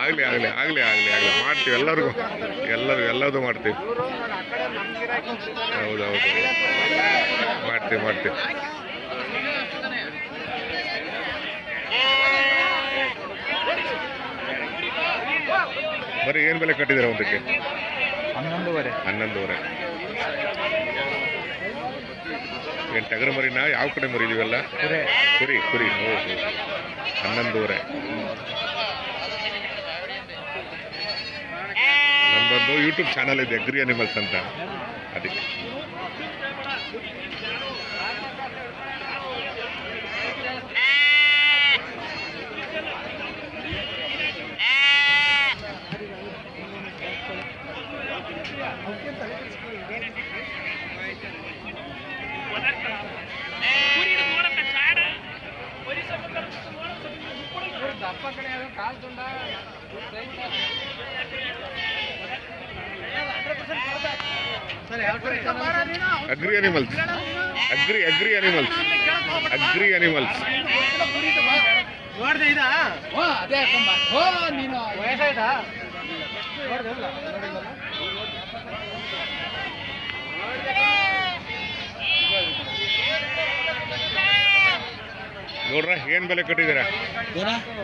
ಆಗಲಿ ಆಗಲಿ ಆಗ್ಲಿ ಆಗಲಿ ಆಗಲಿ. ಮಾಡ್ತೀವಿ ಎಲ್ಲರಿಗೂ. ಎಲ್ಲರಿಗೂ ಎಲ್ಲದೂ ಮಾಡ್ತೀವಿ. ಹೌದು ಹೌದು. ಮಾಡ್ತೀವಿ ಮಾಡ್ತೀವಿ. ಬರೀ ಏನು ಬೆಲೆ ಕಟ್ಟಿದ್ದೀರಾ ಒಂದಕ್ಕೆ? ಹನ್ನೊಂದುವರೆ. ಹನ್ನೊಂದುವರೆ. ಏನು ಟಗರ ಮರಿನಾ? ಯಾವ ಕಡೆ ಮರಿದೀವಲ್ಲ ಕುರೆ. ಕುರಿ ಕುರಿ. ಹೌದು. ಹನ್ನೊಂದುವರೆ. ನಮ್ಮದೊಂದು ಯೂಟ್ಯೂಬ್ ಚಾನಲ್ ಇದೆ ಅಗ್ರಿ ಅನಿಮಲ್ಸ್ ಅಂತ. ಅದಕ್ಕೆ. Agri animals agri agri animals agri animals ನೋಡ್ದೆ ಇದಾ? ಅದೇ ಓ ನೀನು. ವಯಸ್ಸಾಯ್ತಾ? ನೋಡ್ದಲ್ಲ ನೋಡ್ರ ಏನ್ ಬೆಲೆ ಕಟ್ಟಿದ್ದೀರಾ?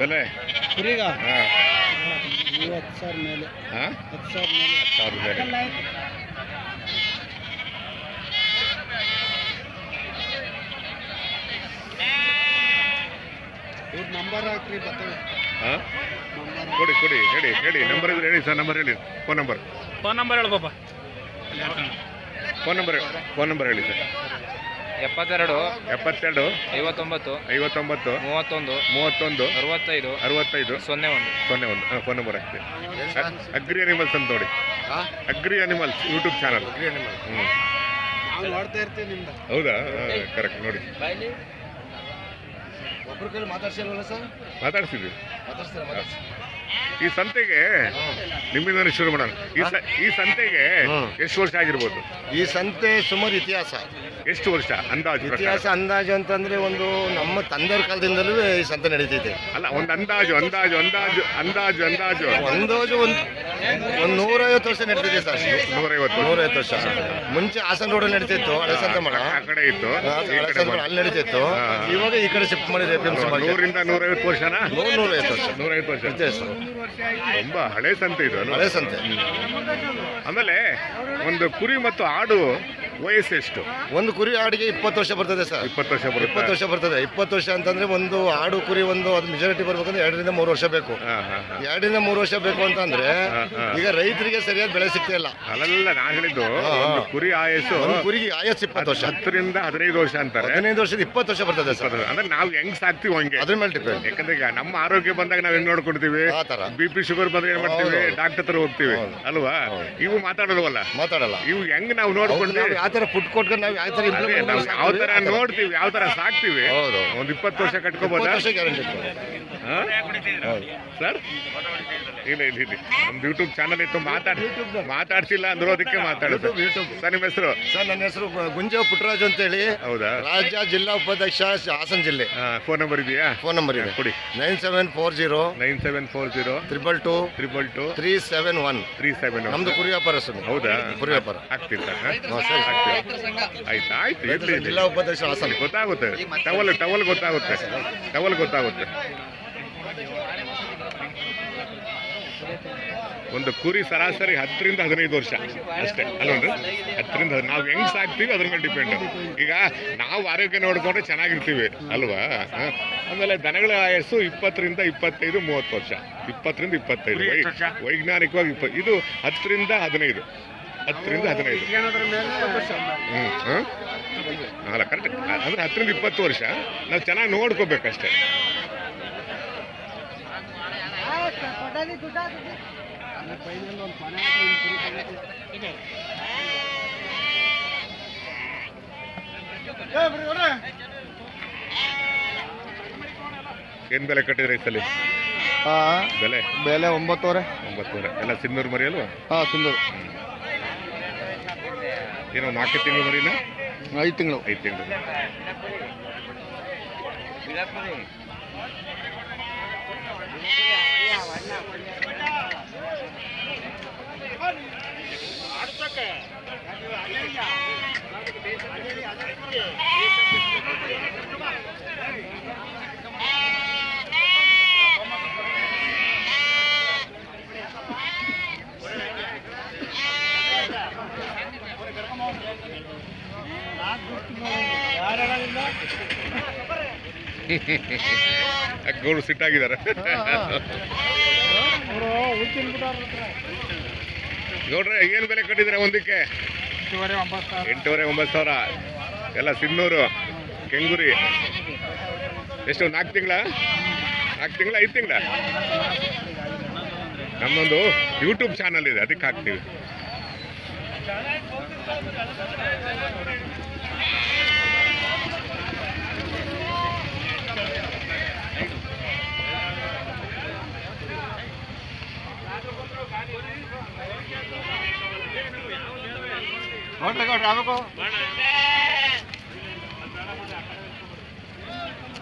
ಬೆಲೆ? ಕುರಿಗ? ಹಾಂ. ಹತ್ತು ಸಾವಿರ ಮೇಲೆ. ಹಾಂ? ಹತ್ತು ಸಾವಿರ ಮೇಲೆ. ಹತ್ತು ಸಾವಿರ ಮೇಲೆ. ಇವ್ರ ನಂಬರ್ ಹಾಕ್ರಿ ಬರ್ತವೆ. ಹಾ? ಕೊಡಿ ಕೊಡಿ ಹೇಳಿ ಹೇಳಿ. ನಂಬರ್ ಇದ್ರೆ ಹೇಳಿ ಸರ್ ನಂಬರ್ ಹೇಳಿ. Phone number. ಫೋನ್ ನಂಬರ್ ಹೇಳು ಪಾಪ ಫೋನ್ ನಂಬರ್ ಫೋನ್ ನಂಬರ್ ಹೇಳಿ ಸರ್. ಎಪ್ಪತ್ತೆರಡು ಎಪ್ಪತ್ತೆರಡು ಐವತ್ತೊಂಬತ್ತು ಐವತ್ತೊಂಬತ್ತು ಮೂವತ್ತೊಂದು ಮೂವತ್ತೊಂದು ಅರವತ್ತೈದು ಅರವತ್ತೈದು ಸೊನ್ನೆ ಒಂದು. ಸೊನ್ನೆ ಒಂದು. ಫೋನ್ ನಂಬರ್ ಅಷ್ಟೇ ಅಗ್ರಿ ಅನಿಮಲ್ಸ್ ಅಂತ ನೋಡಿ. ಅಗ್ರಿ ಅನಿಮಲ್ಸ್ ಯೂಟ್ಯೂಬ್ ಚಾನಲ್ ಹ್ಞೂ ಅನಿಮಲ್ ನೋಡ್ತಾ ಇರ್ತೀವಿ ನಿಮ್ದು. ಹೌದಾ? ಕರೆಕ್ಟ್ ನೋಡಿ. ಒಬ್ಬರ ಕೈಲಿ ಮಾತಾಡ್ಸಿಲ್ವಲ್ಲ ಸರ್ ಮಾತಾಡ್ಸಿದ್ವಿ. ಮಾತಾಡ್ಸ್ತಾರೆ ಈ ಸಂತೆಗೆ ನಿಮ್ಮಿಂದ ಶುರು ಮಾಡೋಣ. ಈ ಸ- ಈ ಸಂತೆಗೆ ಎಷ್ಟು ವರ್ಷ ಆಗಿರ್ಬೋದು? ಈ ಸಂತೆ ಸುಮಾರು ಇತಿಹಾಸ. ಎಷ್ಟು ವರ್ಷ? ಅಂದಾಜು ಪ್ರಕಾರ? ಇತಿಹಾಸ ಅಂದಾಜು ಅಂತಂದ್ರೆ ಒಂದು ನಮ್ಮ ತಂದೆಯವ್ರ ಕಾಲದಿಂದಲೂ ಈ ಸಂತೆ ನಡೀತೈತೆ. ಅಲ್ಲ ಒಂದು ಅಂದಾಜು ಅಂದಾಜು ಅಂದಾಜು ಅಂದಾಜು ಅಂದಾಜು. ಅಂದಾಜು ಒಂದು ಒಂದು ನೂರೈವತ್ತು ವರ್ಷ ನಡೀತಿದೆ ಸರ್. ನೂರೈವತ್ತು ನೂರೈವತ್ತು ವರ್ಷ. ಮುಂಚೆ ಹಾಸನ ರೋಡ್ ನಡೀತಿತ್ತು ಹಳೆ ಸಂತೆ ಮಾಡ ಆ ಕಡೆ ಇತ್ತು. ಈ ಹಳೆ ಕಡೆ ಸಂತೆ ಬಂತು. ಮಾಡ ಅಲ್ಲಿ ನಡೀತಿತ್ತು. ಇವಾಗ ಈ ಕಡೆ ಶಿಫ್ಟ್ ಮಾಡಿದೆ ಎಫ್ ಎಂ ಸಿ ನೂರಿಂದ ನೂರೈವತ್ತು ವರ್ಷನಾ? ನೂರ ನೂರೈವತ್ತು ವರ್ಷ. ನೂರೈವತ್ತು ವರ್ಷ. ಇತಿಹಾಸ. ತುಂಬಾ ಹಳೆ ಸಂತೆ ಇದು ಹಳೆ ಸಂತೆ. ಆಮೇಲೆ ಒಂದು ಕುರಿ ಮತ್ತು ಆಡು ವಯಸ್ಸು ಎಷ್ಟು ಒಂದು ಕುರಿ ಆಡಿಗೆ ಇಪ್ಪತ್ತು ವರ್ಷ ಬರ್ತದೆ ಸರ್. ಇಪ್ಪತ್ತು ವರ್ಷ ಇಪ್ಪತ್ತು ವರ್ಷ ಬರ್ತದೆ. ಇಪ್ಪತ್ತು ವರ್ಷ ಅಂತಂದ್ರೆ ಒಂದು ಆಡು ಕುರಿ ಒಂದು ಅದು ಮೆಜಾರಿಟಿ ಬರ್ಬೇಕಂದ್ರೆ ಎರಡರಿಂದ ಮೂರು ವರ್ಷ ಬೇಕು. ಎರಡರಿಂದ ಮೂರು ವರ್ಷ ಬೇಕು ಅಂತಂದ್ರೆ. ಈಗ ರೈತರಿಗೆ ಸರಿಯಾದ ಬೆಳೆ ಸಿಗ್ತಾ ಇಲ್ಲ. ಅಲ್ಲ ನಾನು ಹೇಳಿದ್ದು. ಒಂದು ಕುರಿ ಆಯಸ್ಸು ಒಂದು ಕುರಿಗೆ ಆಯಸ್ ಇಪ್ಪತ್ತು ವರ್ಷ. ಹತ್ತರಿಂದ ಹದಿನೈದು ವರ್ಷ ಅಂತಾರೆ. ಹದಿನೈದು ವರ್ಷದ ಇಪ್ಪತ್ತು ವರ್ಷ ಬರ್ತದೆ ಸರ್. ಅಂದ್ರೆ ನಾವು ಹೆಂಗ್ ಸಾಕ್ತಿವಿ ಹಂಗೆ. ಅದ್ರ ಮೇಲೆ ಡಿಪೆಂಡ್ ಯಾಕಂದ್ರೆ ಈಗ ನಮ್ಮ ಆರೋಗ್ಯ ಬಂದಾಗ ನಾವ್ ಹೆಂಗ್ ನೋಡ್ಕೊಡ್ತೀವಿ ಬಿ ಪಿ ಶುಗರ್ ಬಂದ್ರೆ ಏನ್ ಮಾಡ್ತೀವಿ? ಡಾಕ್ಟರ್ ಹತ್ರ ಹೋಗ್ತೀವಿ. ಅಲ್ವಾ? ಇವು ಮಾತಾಡೋದವಲ್ಲ ಮಾತಾಡಲ್ಲ. ಇವು ಹೆಂಗ್ ನಾವು ನೋಡ್ಕೊಂಡ್ರೆ ನೋಡ್ಕೊಂಡು ಯಾವ ತರ ಫುಡ್ ಕೊಟ್ಕೊಂಡು ನಾವು ಯಾವ ಅದೇ ನಾವು ಮಾಡ್ಕೊಂಡು ಯಾವ ತರ ಸಾಕ್ತೀವಿ, ನೋಡ್ತೀವಿ ಯಾವ ತರ ಸಾಕ್ತಿವಿ? ಹೌದು. ಒಂದು ಇಪ್ಪತ್ತು ವರ್ಷ ಕಟ್ಕೋಬೋದು? ಗ್ಯಾರಂಟಿ ಹಾ? ಹೌದು ಸರ್? ಇಲ್ಲ ಇಲ್ಲ ಇಲ್ಲ. ನಮ್ದು ಯೂಟ್ಯೂಬ್ ಚಾನಲ್ ಇತ್ತು ಮಾತಾಡ್ ಮಾತಾಡ್ಸಿಲ್ಲ ಅಂದ್ರು ಅದಕ್ಕೆ ಮಾತಾಡುದು. ಯೂಟ್ಯೂಬ್ ಸರ್ ನಿಮ್ಮ ಹೆಸರು? ಸರ್ ನನ್ನ ಹೆಸರು ಗುಂಜ ಅಂತ ಹೇಳಿ ಹೌದಾ? ರಾಜ್ಯ ಜಿಲ್ಲಾ ಉಪಾಧ್ಯಕ್ಷ ಹಾಸನ ಜಿಲ್ಲೆ. ಫೋನ್ ನಂಬರ್ ಇದೆಯಾ? ಫೋನ್ ನಂಬರ್ ಇದೆ. ಕೊಡಿ. Nine seven four zero nine seven four zero triple two triple two three seven one. Three seven ನಮ್ದು ಕುರಿ ವ್ಯಾಪಾರ ಹೌದಾ? ಕುರಿ ವ್ಯಾಪಾರ ಆಗ್ತಿಲ್ಲ. ಆಯ್ತು ಆಯ್ತು ಇರ್ಲಿ. ಜಿಲ್ಲಾ ಉಪಾಧ್ಯಕ್ಷ ಹಾಸನ ಗೊತ್ತಾಗುತ್ತೆ. ಟವಲ್ ಟವಲ್ ಗೊತ್ತಾಗುತ್ತೆ. ಟವಲ್ ಗೊತ್ತಾಗುತ್ತೆ. ಒಂದು ಕುರಿ ಸರಾಸರಿ ಹತ್ತರಿಂದ ಹದಿನೈದು ವರ್ಷ. ಅಷ್ಟೇ ಅಲ್ವನ್ರಿ ಹತ್ತರಿಂದ ನಾವು ಹೆಂಗ್ ಸಾಕ್ತೀವಿ ಅದ್ರ ಮೇಲೆ ಡಿಪೆಂಡ್ ಈಗ ನಾವು ಆರೋಗ್ಯ ನೋಡ್ಕೊಂಡ್ರೆ ಚೆನ್ನಾಗಿರ್ತೀವಿ ಅಲ್ವಾ? ಹ? ಆಮೇಲೆ ದನಗಳ ಆಯಸ್ಸು ಇಪ್ಪತ್ತರಿಂದ ಇಪ್ಪತ್ತೈದು ಮೂವತ್ತು ವರ್ಷ. ಇಪ್ಪತ್ತರಿಂದ ಇಪ್ಪತ್ತೈದು. ವೈಜ್ಞಾನಿಕವಾಗಿ ಇಪ್ಪ ಇದು ಹತ್ತರಿಂದ ಹದಿನೈದು. ಹತ್ತರಿಂದ ಹದಿನೈದು. ಹ್ಞೂ? ಅಲ್ಲ ಕರೆಕ್ಟ್ ಅಂದ್ರೆ ಹತ್ತರಿಂದ ಇಪ್ಪತ್ತು ವರ್ಷ. ನಾವು ಚೆನ್ನಾಗಿ ನೋಡ್ಕೋಬೇಕಷ್ಟೇ. ಏನ್ ಬೆಲೆ ಕಟ್ಟಿದ್ರೆ ಸಲ? ಬೆಲೆ? ಬೆಲೆ ಒಂಬತ್ತುವರೆ. ಒಂಬತ್ತುವರೆ. ಎಲ್ಲ ಸಿಂಧೂರು ಮರಿ ಅಲ್ವಾ? ಹಾ ಸುಂದರ್ ಏನೋ ನಾಲ್ಕು ತಿಂಗಳು ಮರಿನ ಐದು ತಿಂಗಳು ಐದು ತಿಂಗಳು அடுத்த ಗೌಡ್ರು ಸಿಟ್ಟಾಗಿದ್ದಾರೆ. ಗೌಡ್ರೆ ಏನು ಬೆಲೆ ಕಟ್ಟಿದ್ರೆ ಒಂದಕ್ಕೆ? ಎಂಟೂವರೆ, ಒಂಬತ್ತು ಸಾವಿರ. ಎಲ್ಲ ಸಿನ್ನೂರು, ಕೆಂಗುರಿ. ಎಷ್ಟು, ನಾಲ್ಕು ತಿಂಗಳ? ನಾಲ್ಕು ತಿಂಗಳ, ಐದು ತಿಂಗಳ? ನಮ್ಮೊಂದು ಯೂಟ್ಯೂಬ್ ಚಾನಲ್ ಇದೆ, ಅದಕ್ಕೆ ಹಾಕ್ತೀವಿ.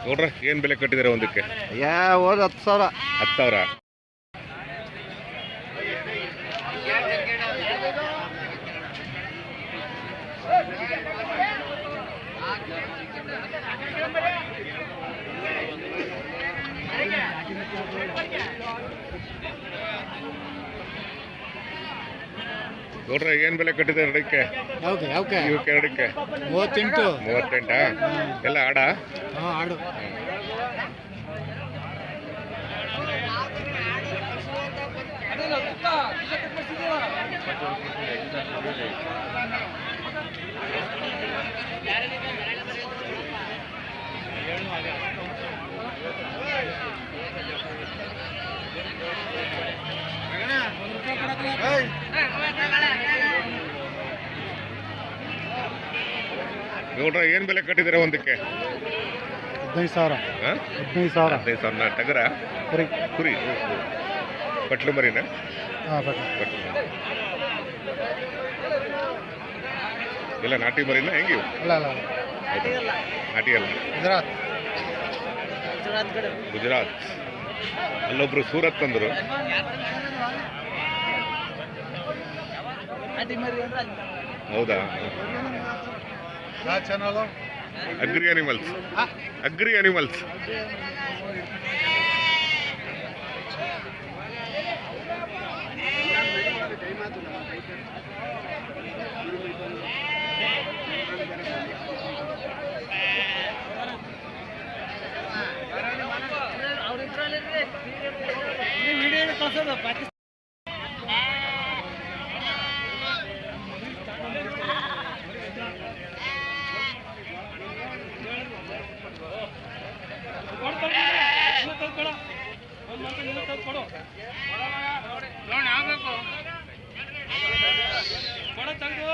ನೋಡ್ರೆ ಏನ್ ಬೆಲೆ ಕಟ್ಟಿದಾರೆ ಒಂದಕ್ಕೆ? ಯಾ ಹೋದ ಹತ್ತು ಸಾವಿರ. ಹತ್ತು ಸಾವಿರ. ನೋಡ್ರೆ ಏನು ಬೆಲೆ ಕಟ್ಟಿದೆ ಎರಡಕ್ಕೆ ಯಾವ್ದು ಯಾವ್ಕೆ? ಇವಕ್ಕೆ ಎರಡಕ್ಕೆ ಮೂವತ್ತೆಂಟು. ಮೂವತ್ತೆಂಟಾ? ಎಲ್ಲ ಆಡ? ಹಾಂ ಆಡು. ನೋಡ್ರೆ ಏನು ಬೆಲೆ ಕಟ್ಟಿದಿರ ಒಂದಕ್ಕೆ? ಹದಿನೈದು ಸಾವಿರ. ಹದಿನೈದು ಸಾವಿರ. ಹದಿನೈದು ಸಾವಿರ. ಟಗರ? ಕುರಿ. ಕುರಿ ಪಟ್ಲು ಮರಿನ? ಇಲ್ಲ ನಾಟಿ ಮರಿನ ಹೆಂಗೆ ಇವು? ಅಲ್ಲ ಅಲ್ಲ ನಾಟಿ ಅಲ್ಲ. ಗುಜರಾತ್. ಗುಜರಾತ್. ಅಲ್ಲೊಬ್ರು ಸೂರತ್ ಅಂದರು ಹೌದಾ? ಅಗ್ರಿ ಅನಿಮಲ್ಸ್ ಅಗ್ರಿ ಅನಿಮಲ್ಸ್ ನೀವು ವಿಡಿಯೋ ಪಾಕಿಸ್ತಾನ ಕೊಡು ಕೊಡ ತಂದು